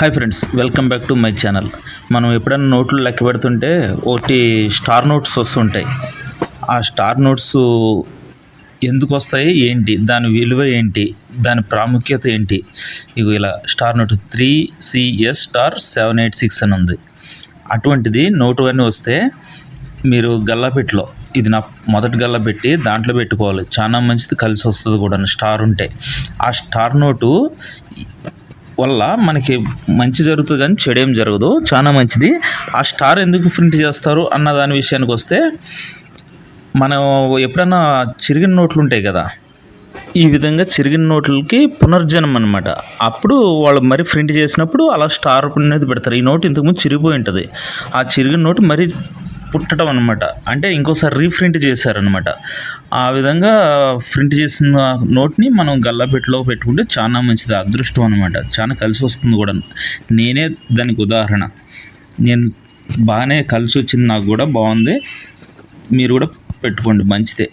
Hi friends welcome back to my channel మనం ఎప్పుడైనా నోట్లు లెక్క పెడుతుంటే ఒకటి స్టార్ నోట్స్ వస్తుంటాయి. ఆ స్టార్ నోట్స్ ఎందుకు వస్తాయి ఏంటి దాని విలువ ఏంటి దాని ప్రాముఖ్యత ఏంటి? ఇగో ఇలా star note three CS star seven eight six అని ఉంది. అటువంటిది నోటు అని వస్తే మీరు గల్లాపెట్టిలో ఇది నా మొదటి గల్లా పెట్టి దాంట్లో పెట్టుకోవాలి. చాలా మంచిది కలిసి వస్తుంది కూడా స్టార్ ఉంటే. ఆ స్టార్ నోటు వల్ల మనకి మంచి జరుగుతుంది కానీ చెడు ఏం జరగదు. చాలా మంచిది. ఆ స్టార్ ఎందుకు ప్రింట్ చేస్తారు అన్న దాని విషయానికి వస్తే మనం ఎప్పుడన్నా చిరిగిన నోట్లు ఉంటాయి కదా ఈ విధంగా చిరిగిన నోట్లకి పునర్జన్మ అనమాట అప్పుడు వాళ్ళు మరి ప్రింట్ చేసినప్పుడు అలా స్టార్ అనేది పెడతారు. ఈ నోట్ ఇంతకుముందు చిరిగిపోయి ఉంటుంది. ఆ చిరిగిన నోటు మరి పుట్టడం అనమాట అంటే ఇంకోసారి రీప్రింట్ చేశారనమాట ఆ విధంగా ప్రింట్ చేసిన నోట్ని మనం గల్లపెట్టలో పెట్టుకుంటే చాలా మంచిది అదృష్టం అనమాట చాలా కలిసి వస్తుంది కూడా. నేనే దానికి ఉదాహరణ. నేను బాగానే కలిసి వచ్చింది నాకు కూడా బాగుంది. మీరు కూడా పెట్టుకోండి మంచిదే.